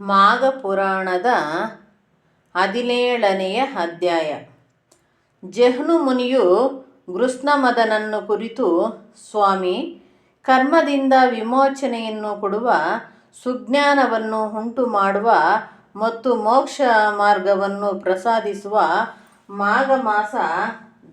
ಮಾಘ ಪುರಾಣದ ಹದಿನೇಳನೆಯ ಅಧ್ಯಾಯ. ಜೆಹ್ನು ಮುನಿಯು ಗೃತ್ಸಮದನನ್ನು ಕುರಿತು, ಸ್ವಾಮಿ, ಕರ್ಮದಿಂದ ವಿಮೋಚನೆಯನ್ನು ಕೊಡುವ ಸುಜ್ಞಾನವನ್ನು ಉಂಟು ಮಾಡುವ ಮತ್ತು ಮೋಕ್ಷ ಮಾರ್ಗವನ್ನು ಪ್ರಸಾದಿಸುವ ಮಾಘ ಮಾಸ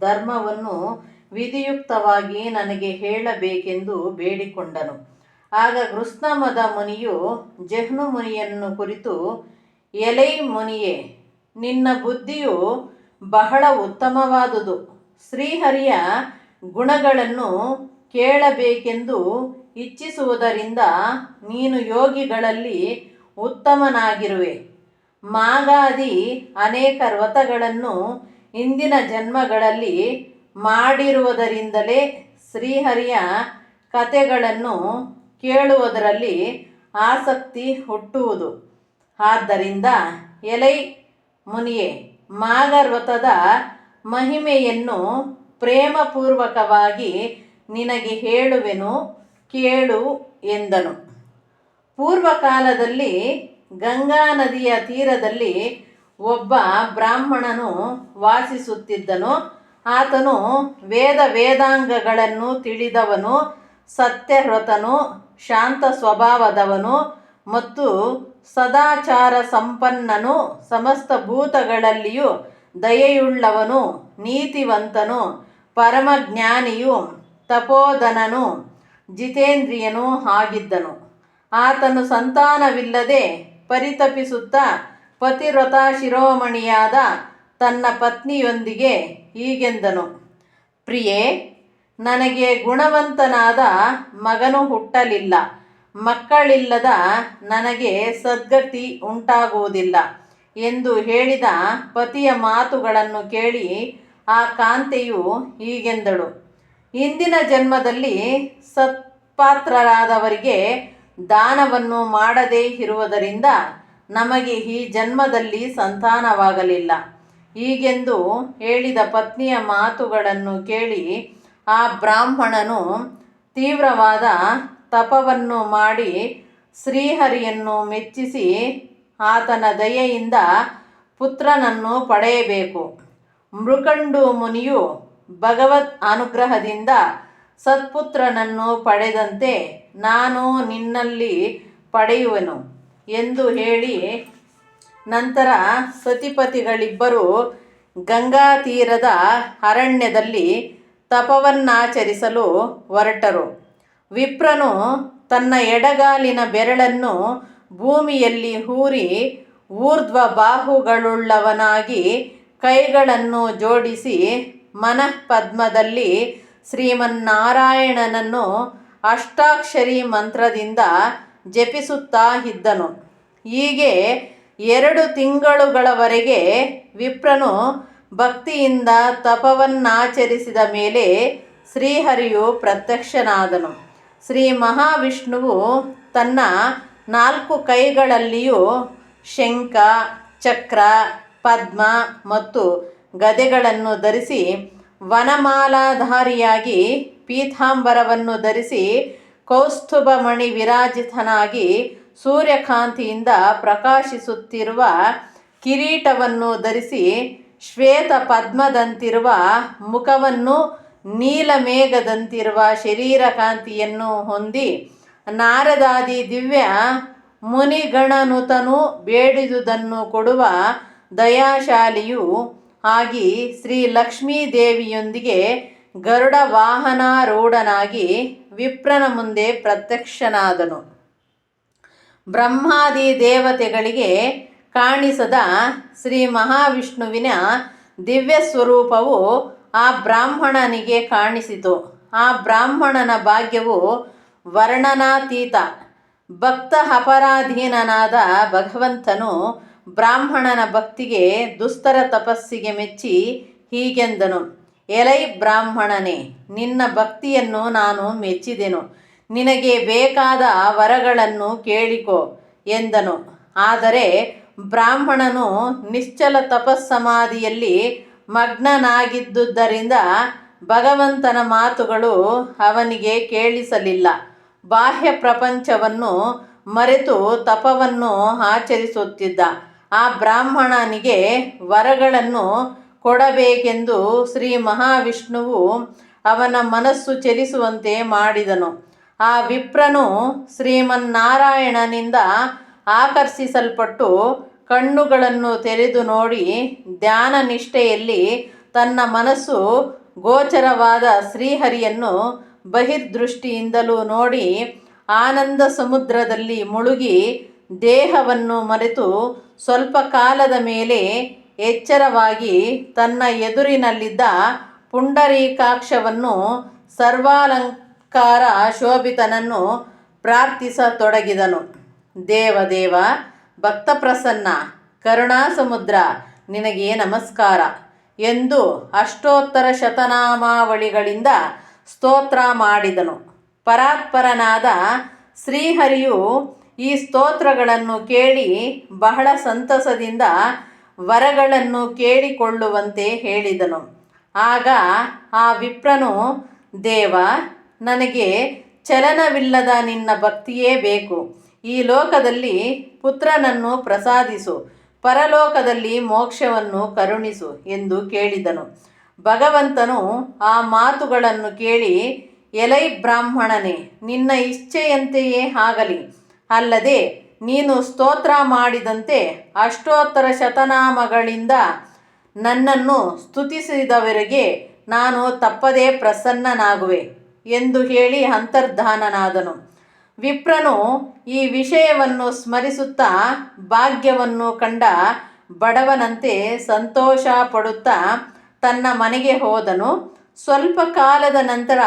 ಧರ್ಮವನ್ನು ವಿಧಿಯುಕ್ತವಾಗಿ ನನಗೆ ಹೇಳಬೇಕೆಂದು ಬೇಡಿಕೊಂಡನು. ಆಗ ಕೃಷ್ಣಮದ ಮುನಿಯು ಜಹ್ನು ಮುನಿಯನ್ನು ಕುರಿತು, ಎಲೈ ಮುನಿಯೇ, ನಿನ್ನ ಬುದ್ಧಿಯು ಬಹಳ ಉತ್ತಮವಾದುದು. ಶ್ರೀಹರಿಯ ಗುಣಗಳನ್ನು ಕೇಳಬೇಕೆಂದು ಇಚ್ಛಿಸುವುದರಿಂದ ನೀನು ಯೋಗಿಗಳಲ್ಲಿ ಉತ್ತಮನಾಗಿರುವೆ. ಮಾಗಾದಿ ಅನೇಕ ವ್ರತಗಳನ್ನು ಇಂದಿನ ಜನ್ಮಗಳಲ್ಲಿ ಮಾಡಿರುವುದರಿಂದಲೇ ಶ್ರೀಹರಿಯ ಕಥೆಗಳನ್ನು ಕೇಳುವುದರಲ್ಲಿ ಆಸಕ್ತಿ ಹುಟ್ಟುವುದು. ಆದ್ದರಿಂದ ಎಲೈ ಮುನಿಯೇ, ಮಾಗರ್ವತದ ಮಹಿಮೆಯನ್ನು ಪ್ರೇಮಪೂರ್ವಕವಾಗಿ ನಿನಗೆ ಹೇಳುವೆನು, ಕೇಳು ಎಂದನು. ಪೂರ್ವಕಾಲದಲ್ಲಿ ಗಂಗಾ ನದಿಯ ತೀರದಲ್ಲಿ ಒಬ್ಬ ಬ್ರಾಹ್ಮಣನು ವಾಸಿಸುತ್ತಿದ್ದನು. ಆತನು ವೇದ ವೇದಾಂಗಗಳನ್ನು ತಿಳಿದವನು, ಸತ್ಯವ್ರತನು ಶಾಂತ ಸ್ವಭಾವದವನು ಮತ್ತು ಸದಾಚಾರ ಸಂಪನ್ನನು, ಸಮಸ್ತ ಭೂತಗಳಲ್ಲಿಯೂ ದಯೆಯುಳ್ಳವನು, ನೀತಿವಂತನು, ಪರಮಜ್ಞಾನಿಯು ತಪೋಧನನು, ಜಿತೇಂದ್ರಿಯನೂ ಆಗಿದ್ದನು. ಆತನು ಸಂತಾನವಿಲ್ಲದೆ ಪರಿತಪಿಸುತ್ತಾ ಪತಿವ್ರತ ಶಿರೋಮಣಿಯಾದ ತನ್ನ ಪತ್ನಿಯೊಂದಿಗೆ ಹೀಗೆಂದನು. ಪ್ರಿಯೆ ನನಗೆ ಗುಣವಂತನಾದ ಮಗನು ಹುಟ್ಟಲಿಲ್ಲ. ಮಕ್ಕಳಿಲ್ಲದ ನನಗೆ ಸದ್ಗತಿ ಉಂಟಾಗುವುದಿಲ್ಲ ಎಂದು ಹೇಳಿದ ಪತಿಯ ಮಾತುಗಳನ್ನು ಕೇಳಿ ಆ ಕಾಂತೆಯು ಹೀಗೆಂದಳು. ಇಂದಿನ ಜನ್ಮದಲ್ಲಿ ಸತ್ಪಾತ್ರರಾದವರಿಗೆ ದಾನವನ್ನು ಮಾಡದೇ ಇರುವುದರಿಂದ ನಮಗೆ ಈ ಜನ್ಮದಲ್ಲಿ ಸಂತಾನವಾಗಲಿಲ್ಲ. ಹೀಗೆಂದು ಹೇಳಿದ ಪತ್ನಿಯ ಮಾತುಗಳನ್ನು ಕೇಳಿ ಆ ಬ್ರಾಹ್ಮಣನು ತೀವ್ರವಾದ ತಪವನ್ನು ಮಾಡಿ ಶ್ರೀಹರಿಯನ್ನು ಮೆಚ್ಚಿಸಿ ಆತನ ದಯೆಯಿಂದ ಪುತ್ರನನ್ನು ಪಡೆಯಬೇಕು. ಮೃಕಂಡು ಮುನಿಯು ಭಗವತ್ ಅನುಗ್ರಹದಿಂದ ಸತ್ಪುತ್ರನನ್ನು ಪಡೆದಂತೆ ನಾನು ನಿನ್ನಲ್ಲಿ ಪಡೆಯುವನು ಎಂದು ಹೇಳಿ ನಂತರ ಸತಿಪತಿಗಳಿಬ್ಬರು ಗಂಗಾ ತೀರದ ಅರಣ್ಯದಲ್ಲಿ ತಪವನ್ನಾಚರಿಸಲು ಹೊರಟರು. ವಿಪ್ರನು ತನ್ನ ಎಡಗಾಲಿನ ಬೆರಳನ್ನು ಭೂಮಿಯಲ್ಲಿ ಹೂರಿ ಊರ್ಧ್ವ ಬಾಹುಗಳುಳ್ಳವನಾಗಿ ಕೈಗಳನ್ನು ಜೋಡಿಸಿ ಮನಃಪದ್ಮದಲ್ಲಿ ಶ್ರೀಮನ್ನಾರಾಯಣನನ್ನು ಅಷ್ಟಾಕ್ಷರಿ ಮಂತ್ರದಿಂದ ಜಪಿಸುತ್ತಾ ಇದ್ದನು. ಹೀಗೆ ಎರಡು ತಿಂಗಳುಗಳವರೆಗೆ ವಿಪ್ರನು ಭಕ್ತಿಯಿಂದ ತಪವನ್ನಾಚರಿಸಿದ ಮೇಲೆ ಶ್ರೀಹರಿಯು ಪ್ರತ್ಯಕ್ಷನಾದನು. ಶ್ರೀ ಮಹಾವಿಷ್ಣುವು ತನ್ನ ನಾಲ್ಕು ಕೈಗಳಲ್ಲಿಯೂ ಶಂಖ, ಚಕ್ರ, ಪದ್ಮ ಮತ್ತು ಗದೆಗಳನ್ನು ಧರಿಸಿ ವನಮಾಲಾಧಾರಿಯಾಗಿ ಪೀತಾಂಬರವನ್ನು ಧರಿಸಿ ಕೌಸ್ತುಭಮಣಿ ವಿರಾಜಿತನಾಗಿ ಸೂರ್ಯಕಾಂತಿಯಿಂದ ಪ್ರಕಾಶಿಸುತ್ತಿರುವ ಕಿರೀಟವನ್ನು ಧರಿಸಿ ಶ್ವೇತ ಪದ್ಮದಂತಿರುವ ಮುಖವನ್ನು ನೀಲಮೇಘದಂತಿರುವ ಶರೀರಕಾಂತಿಯನ್ನು ಹೊಂದಿ ನಾರದಾದಿ ದಿವ್ಯ ಮುನಿಗಣನುತನು ಬೇಡಿದುದನ್ನು ಕೊಡುವ ದಯಾಶಾಲಿಯು ಆಗಿ ಶ್ರೀ ಲಕ್ಷ್ಮೀದೇವಿಯೊಂದಿಗೆ ಗರುಡ ವಾಹನಾರೂಢನಾಗಿ ವಿಪ್ರನ ಮುಂದೆ ಪ್ರತ್ಯಕ್ಷನಾದನು. ಬ್ರಹ್ಮಾದಿ ದೇವತೆಗಳಿಗೆ ಕಾಣಿಸದ ಶ್ರೀ ಮಹಾವಿಷ್ಣುವಿನ ದಿವ್ಯ ಸ್ವರೂಪವು ಆ ಬ್ರಾಹ್ಮಣನಿಗೆ ಕಾಣಿಸಿತು. ಆ ಬ್ರಾಹ್ಮಣನ ಭಾಗ್ಯವು ವರ್ಣನಾತೀತ ಭಕ್ತ ಅಪರಾಧೀನನಾದ ಭಗವಂತನು ಬ್ರಾಹ್ಮಣನ ಭಕ್ತಿಗೆ ದುಸ್ತರ ತಪಸ್ಸಿಗೆ ಮೆಚ್ಚಿ ಹೀಗೆಂದನು, ಎಲೈ ಬ್ರಾಹ್ಮಣನೇ, ನಿನ್ನ ಭಕ್ತಿಯನ್ನು ನಾನು ಮೆಚ್ಚಿದೆನು. ನಿನಗೆ ಬೇಕಾದ ವರಗಳನ್ನು ಕೇಳಿಕೊ ಎಂದನು. ಆದರೆ ಬ್ರಾಹ್ಮಣನು ನಿಶ್ಚಲ ತಪಸ್ಸಮಾಧಿಯಲ್ಲಿ ಮಗ್ನನಾಗಿದ್ದುದರಿಂದ ಭಗವಂತನ ಮಾತುಗಳು ಅವನಿಗೆ ಕೇಳಿಸಲಿಲ್ಲ. ಬಾಹ್ಯ ಪ್ರಪಂಚವನ್ನು ಮರೆತು ತಪವನ್ನು ಆಚರಿಸುತ್ತಿದ್ದ. ಆ ಬ್ರಾಹ್ಮಣನಿಗೆ ವರಗಳನ್ನು ಕೊಡಬೇಕೆಂದು ಶ್ರೀ ಮಹಾವಿಷ್ಣುವು ಅವನ ಮನಸ್ಸು ಚಲಿಸುವಂತೆ ಮಾಡಿದನು. ಆ ವಿಪ್ರನು ಶ್ರೀಮನ್ನಾರಾಯಣನಿಂದ ಆಕರ್ಷಿಸಲ್ಪಟ್ಟು ಕಣ್ಣುಗಳನ್ನು ತೆರೆದು ನೋಡಿ ಧ್ಯಾನ ನಿಷ್ಠೆಯಲ್ಲಿ ತನ್ನ ಮನಸ್ಸು ಗೋಚರವಾದ ಶ್ರೀಹರಿಯನ್ನು ಬಹಿರ್ದೃಷ್ಟಿಯಿಂದಲೂ ನೋಡಿ ಆನಂದ ಸಮುದ್ರದಲ್ಲಿ ಮುಳುಗಿ ದೇಹವನ್ನು ಮರೆತು ಸ್ವಲ್ಪ ಕಾಲದ ಮೇಲೆ ಎಚ್ಚರವಾಗಿ ತನ್ನ ಎದುರಿನಲ್ಲಿದ್ದ ಪುಂಡರೀಕಾಕ್ಷವನ್ನು ಸರ್ವಾಲಂಕಾರ ಶೋಭಿತನನ್ನು ಪ್ರಾರ್ಥಿಸತೊಡಗಿದನು. ದೇವದೇವ ಕರುಣಾ ಸಮುದ್ರ, ನಿನಗೆ ನಮಸ್ಕಾರ. ಎಂದು ಅಷ್ಟೋತ್ತರ ಶತನಾಮಾವಳಿಗಳಿಂದ ಸ್ತೋತ್ರ ಮಾಡಿದನು. ಪರಾತ್ಪರನಾದ ಶ್ರೀಹರಿಯು ಈ ಸ್ತೋತ್ರಗಳನ್ನು ಕೇಳಿ ಬಹಳ ಸಂತಸದಿಂದ ವರಗಳನ್ನು ಕೇಳಿಕೊಳ್ಳುವಂತೆ ಹೇಳಿದನು. ಆಗ ಆ ವಿಪ್ರನು, ದೇವ, ನನಗೆ ಚಲನವಿಲ್ಲದ ನಿನ್ನ ಭಕ್ತಿಯೇ ಬೇಕು. ಈ ಲೋಕದಲ್ಲಿ ಪುತ್ರನನ್ನು ಪ್ರಸಾದಿಸು, ಪರಲೋಕದಲ್ಲಿ ಮೋಕ್ಷವನ್ನು ಕರುಣಿಸು ಎಂದು ಕೇಳಿದನು. ಭಗವಂತನು ಆ ಮಾತುಗಳನ್ನು ಕೇಳಿ, ಎಲೈ ಬ್ರಾಹ್ಮಣನೇ, ನಿನ್ನ ಇಚ್ಛೆಯಂತೆಯೇ ಆಗಲಿ. ಅಲ್ಲದೆ, ನೀನು ಸ್ತೋತ್ರ ಮಾಡಿದಂತೆ ಅಷ್ಟೋತ್ತರ ಶತನಾಮಗಳಿಂದ ನನ್ನನ್ನು ಸ್ತುತಿಸಿದವರಿಗೆ ನಾನು ತಪ್ಪದೇ ಪ್ರಸನ್ನನಾಗುವೆ ಎಂದು ಹೇಳಿ ಅಂತರ್ಧಾನನಾದನು. ವಿಪ್ರನು ಈ ವಿಷಯವನ್ನು ಸ್ಮರಿಸುತ್ತಾ ಭಾಗ್ಯವನ್ನು ಕಂಡ ಬಡವನಂತೆ ಸಂತೋಷ ಪಡುತ್ತಾ ತನ್ನ ಮನೆಗೆ ಹೋದನು. ಸ್ವಲ್ಪ ಕಾಲದ ನಂತರ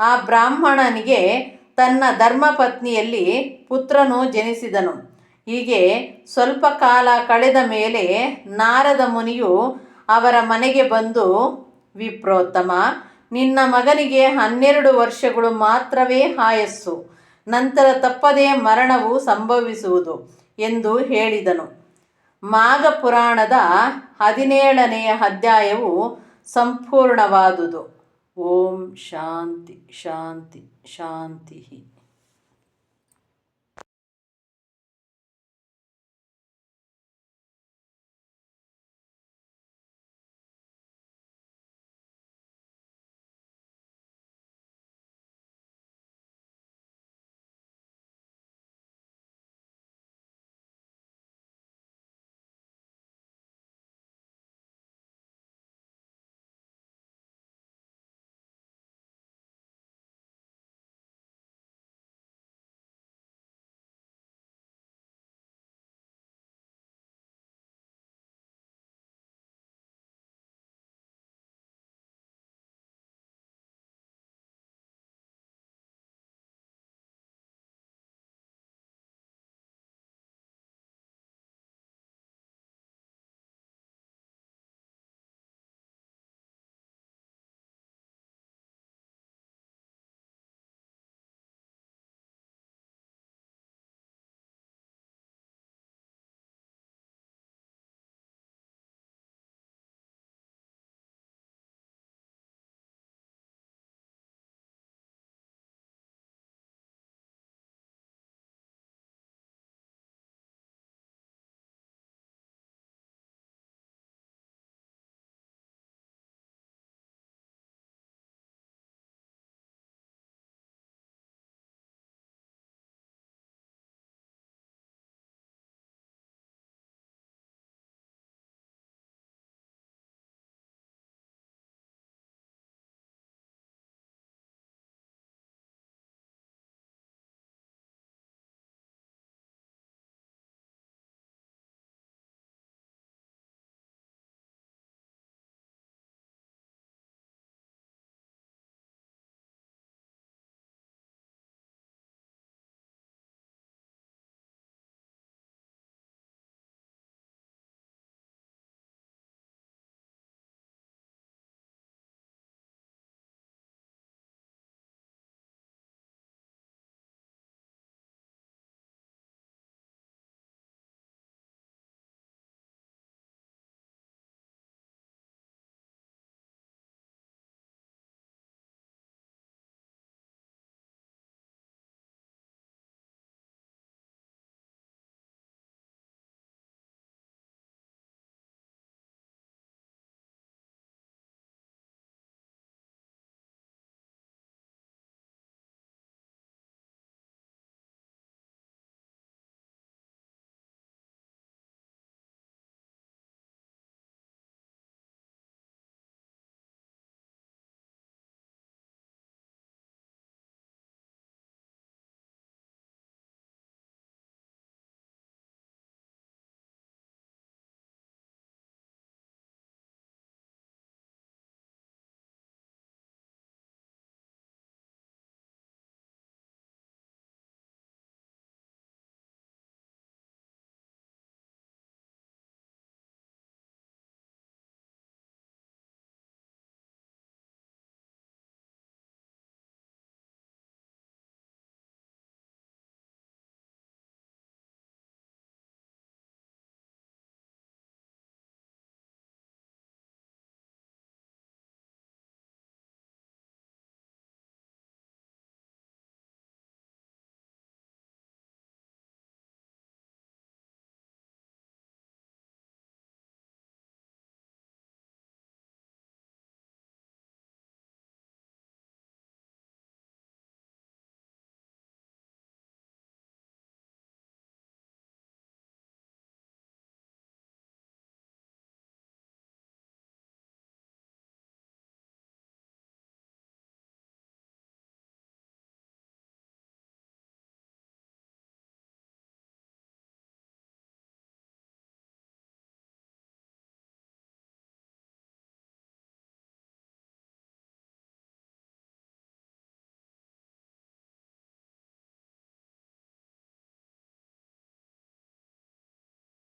ಆ ಬ್ರಾಹ್ಮಣನಿಗೆ ತನ್ನ ಧರ್ಮಪತ್ನಿಯಲ್ಲಿ ಪುತ್ರನು ಜನಿಸಿದನು. ಹೀಗೆ ಸ್ವಲ್ಪ ಕಾಲ ಕಳೆದ ಮೇಲೆ ನಾರದ ಮುನಿಯು ಅವರ ಮನೆಗೆ ಬಂದು, ವಿಪ್ರೋತ್ತಮ, ನಿನ್ನ ಮಗನಿಗೆ ಹನ್ನೆರಡು ವರ್ಷಗಳು ಮಾತ್ರವೇ ಆಯಸ್ಸು. ನಂತರ ತಪ್ಪದೇ ಮರಣವು ಸಂಭವಿಸುವುದು ಎಂದು ಹೇಳಿದನು. ಮಾಘ ಪುರಾಣದ ಹದಿನೇಳನೆಯ ಅಧ್ಯಾಯವು ಸಂಪೂರ್ಣವಾದುದು. ಓಂ ಶಾಂತಿ ಶಾಂತಿ ಶಾಂತಿ